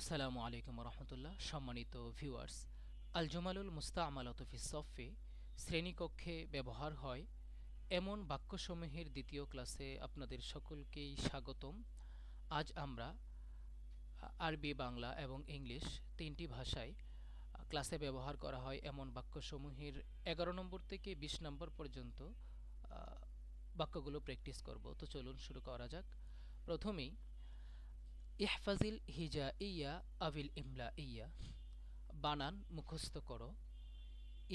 আসসালামু আলাইকুম রহমতুল্লাহ সম্মানিত ভিউয়ার্স আল জমালুল মুস্তামালত ফি সফে শ্রেণীকক্ষে ব্যবহার হয় এমন বাক্যসমূহের দ্বিতীয় ক্লাসে আপনাদের সকলকেই স্বাগতম। আজ আমরা আরবি, বাংলা এবং ইংলিশ তিনটি ভাষায় ক্লাসে ব্যবহার করা হয় এমন বাক্যসমূহের এগারো নম্বর থেকে বিশ নম্বর পর্যন্ত বাক্যগুলো প্র্যাকটিস করব। তো চলুন শুরু করা যাক। প্রথমেই ইহফাজিল হিজা ইয়া আবিল ইমলা ইয়া বানান মুখস্থ করো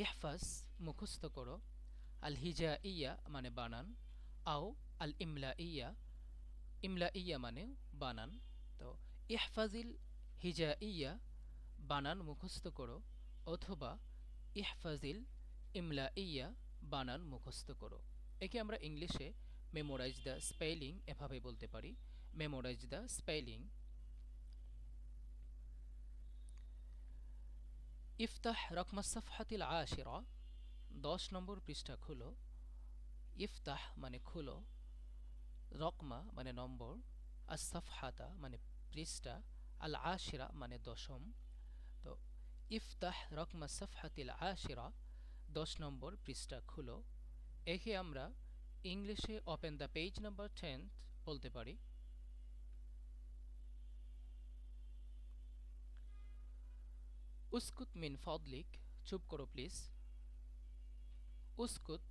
ইহফাজ মুখস্থ করো আল হিজা ইয়া মানে বানান আও আল ইমলা ইয়া ইমলা ইয়া মানে বানান তো ইহফাজিল হিজা ইয়া বানান মুখস্থ করো অথবা ইহফাজিল ইমলা ইয়া বানান মুখস্থ করো একে আমরা ইংলিশে মেমোরাইজ দ্য স্পেলিং এভাবে বলতে পারি। মেমোরাইজ দ্য spelling ইফতাহ রকমা সফহাতিল আশিরা, দশ নম্বর পৃষ্ঠা খুলো। ইফতাহ মানে খুলো, রকমা মানে নম্বর, আর সফহাতা মানে পৃষ্ঠা, আল আশিরা মানে দশম। তো ইফতাহ রকমা সফহাতিল আশিরা, দশ নম্বর পৃষ্ঠা খুলো। একে আমরা ইংলিশে open the page number tenth বলতে পারি। উস্কুত মিন ফদলিক, চুপ করো প্লিজ। উস্কুত,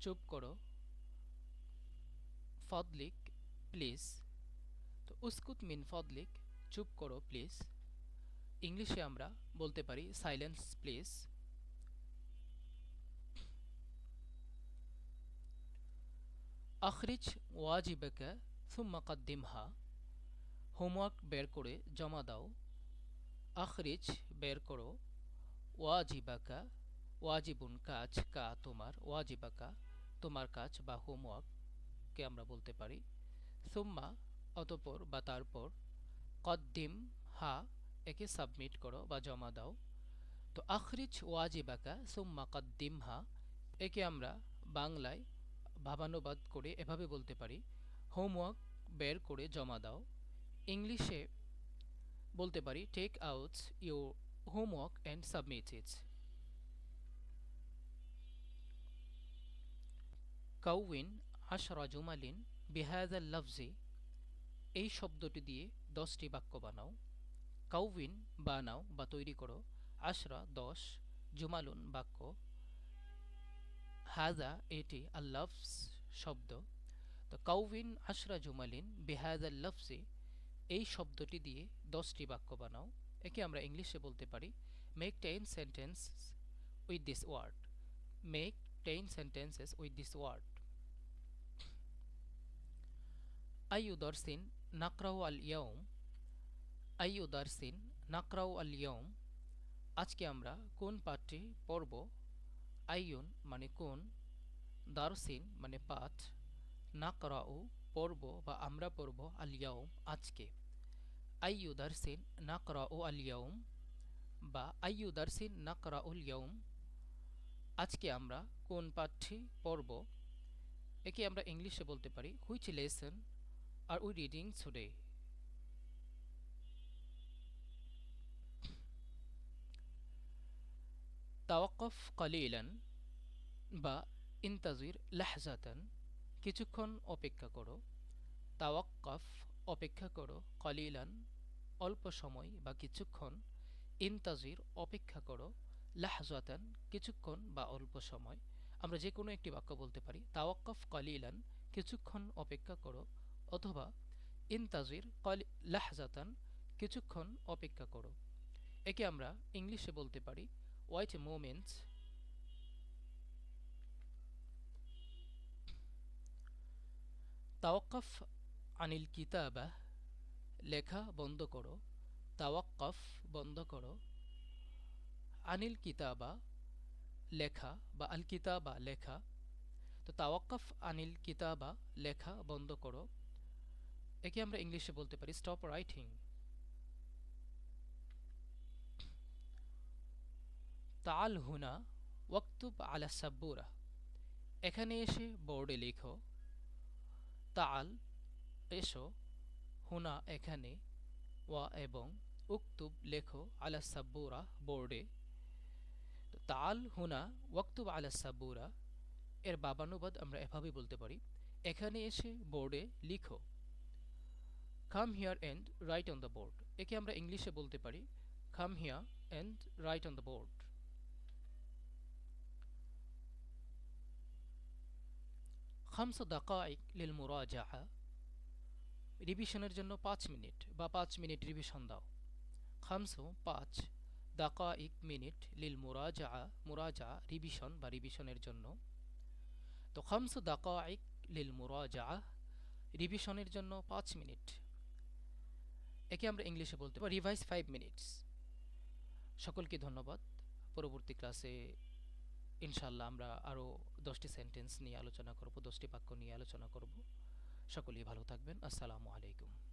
চুপ করো। ফদলিক, প্লিজ। তো উস্কুত মিন ফদলিক, চুপ করো প্লিজ। ইংলিশে আমরা বলতে পারি সাইলেন্স, প্লিজ। আখরিজ ওয়াজিবাকা, সুম্মা কদ্দিমহা। হোমওয়ার্ক বের করে জমা দাও। আখরিজ বের করো। ওয়াজিবাকা, ওয়াজিবুন কাজ কা তোমার, ওয়াজিবাকা তোমার কাজ বা হোমওয়ার্ককে আমরা বলতে পারি। সুম্মা, অতপর বা তারপর। কদ্দিম, হা, একে সাবমিট করো বা জমা দাও। তো আখরিজ, ওয়াজিবাকা, সুম্মা, কদ্দিম, হা, একে আমরা বাংলায় ভাবানুবাদ করে এভাবে বলতে পারি। হোমওয়ার্ক বের করে জমা দাও। ইংলিশে বলতে পারি take out your homework and submit it কাউইন আশরা জুমালিন বিহায়াদাল লফজি এই শব্দটি দিয়ে দশটি বাক্য বানাও। কাউইন বানাও বা তৈরি করো আশরা দশ জুমালুন বাক্য। হাজা এটি আল্লাফস শব্দ। তো কাউইন আশরা জুমালিন বিহায়াদাল লফজি এই শব্দটি দিয়ে দশটি বাক্য বানাও। একে আমরা ইংলিশে বলতে পারি make ten sentence with this word make ten sentences with this word IU দর্সিন নাকরাউ আল ইয়ম আইউ দর্সিন নাকরাউ আল ইয়ম আজকে আমরা কোন পাঠটি পড়ব আইয়ুন মানে কোন দারসিন মানে পাঠ নাকরাউ পড়ব বা আমরা পড়ব আলিয়াউম আজকে। আইয়ু দারসিন নাকরা ও আলিয়াউম বা আইয়ু দারসিন নাকরা উল ইয়ৌম আজকে আমরা কোন পাঠটি পড়ব? একে আমরা ইংলিশে বলতে পারি which lesson are we reading today তাওয়াক্কফ কালিলান বা ইন্তাজির লাহজাতান কিছুক্ষণ অপেক্ষা করো। তাওয়াক্কাফ, অপেক্ষা করো কলিলান, অল্প সময় বা কিছুক্ষণ। ইনতাজির, অপেক্ষা করো লাহজাতান, কিছুক্ষণ বা অল্প সময়। আমরা যে কোনো একটি বাক্য বলতে পারি। তাওয়াক্কফ, কলিলান, কিছুক্ষণ অপেক্ষা করো অথবা ইনতাজির, কলি, লাহজাতান, কিছুক্ষণ অপেক্ষা করো। একে আমরা ইংলিশে বলতে পারি ওয়াইট মোমেন্টস তাওয়াক্কাফ আনিল কিতাবা, লেখা বন্ধ করো। তাওয়াক্কাফ বন্ধ করো। আনিল কিতাবা, লেখা বা আল কিতাবা, লেখা। তো তাওয়াক্কাফ আনিল কিতাবা, লেখা বন্ধ করো। একে আমরা ইংলিশে বলতে পারি স্টপ রাইটিং তাল হুনা, ওয়াক্তুব আলা সাব্বুরা। এখানে এসে বোর্ডে লেখো তাল, এসো, হুনা এখানে, ওয়া এবং উক্তুব লেখো আলা সাব্বুরা বোর্ডে। তাল, হুনা, ওয়াক্তুব আলা সাব্বুরা এর বাবানুবাদ আমরা এভাবেই বলতে পারি। এখানে এসে বোর্ডে লিখো come here and write on the board একে আমরা ইংলিশে বলতে পারি come here and write on the board খামস দাকাইক লিল মুরাজাহা। রিভিশনের জন্য পাঁচ মিনিট বা পাঁচ মিনিট রিভিশন দাও। খামসো, পাঁচ দাকাইক মিনিট লিল মুরাজা মুরাজা রিভিশন বা রিভিশনের জন্য। তো খামস দাকাইক লিল মুরাজা রিভিশনের জন্য পাঁচ মিনিট। একে আমরা ইংলিশে বলতে পারি রিভাইজ ফাইভ মিনিটস সকলকে ধন্যবাদ। পরবর্তী ক্লাসে ইনশাল্লাহ আমরা আরও দশটি সেন্টেন্স নিয়ে আলোচনা করব, দশটি বাক্য নিয়ে আলোচনা করব। সকলেই ভালো থাকবেন। আসসালামু আলাইকুম।